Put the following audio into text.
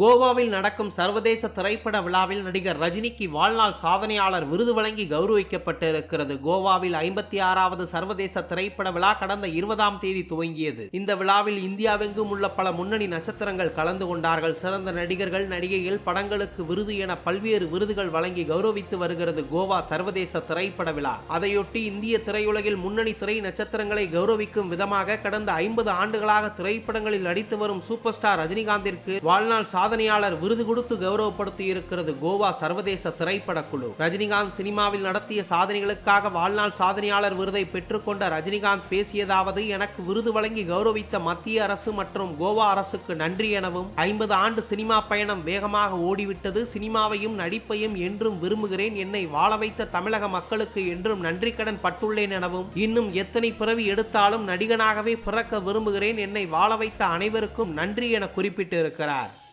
கோவாவில் நடக்கும் சர்வதேச திரைப்பட விழாவில் நடிகர் ரஜினிக்கு வாழ்நாள் சாதனையாளர் விருது வழங்கி கௌரவிக்கப்பட்டிருக்கிறது. கோவாவில் ஐம்பத்தி ஆறாவது சர்வதேச திரைப்பட விழா கடந்த இருபதாம் தேதி துவங்கியது. இந்த விழாவில் இந்தியாவெங்கும் உள்ள பல முன்னணி நட்சத்திரங்கள் கலந்து கொண்டார்கள். சிறந்த நடிகர்கள் நடிகைகள் படங்களுக்கு விருது என பல்வேறு விருதுகள் வழங்கி கௌரவித்து வருகிறது கோவா சர்வதேச திரைப்பட விழா. அதையொட்டி இந்திய திரையுலகில் முன்னணி திரை நட்சத்திரங்களை கௌரவிக்கும் விதமாக கடந்த ஐம்பது ஆண்டுகளாக திரைப்படங்களில் நடித்து வரும் சூப்பர் ஸ்டார் ரஜினிகாந்திற்கு வாழ்நாள் சாதனையாளர் விருது கொடுத்து கௌரவப்படுத்தி இருக்கிறது கோவா சர்வதேச திரைப்பட குழு. ரஜினிகாந்த் சினிமாவில் நடத்திய சாதனைகளுக்காக வாழ்நாள் சாதனையாளர் விருதை பெற்றுக்கொண்ட ரஜினிகாந்த் பேசியதாவது எனக்கு விருது வழங்கி கௌரவித்த மத்திய அரசு மற்றும் கோவா அரசுக்கு நன்றி எனவும் ஐம்பது ஆண்டு சினிமா பயணம் வேகமாக ஓடிவிட்டது சினிமாவையும் நடிப்பையும் என்றும் விரும்புகிறேன் என்னை வாழ வைத்த தமிழக மக்களுக்கு என்றும் நன்றி கடன் பட்டுள்ளேன் எனவும் இன்னும் எத்தனை பிறவி எடுத்தாலும் நடிகனாகவே பிறக்க விரும்புகிறேன் என்னை வாழ வைத்த அனைவருக்கும் நன்றி என குறிப்பிட்டிருக்கிறார்.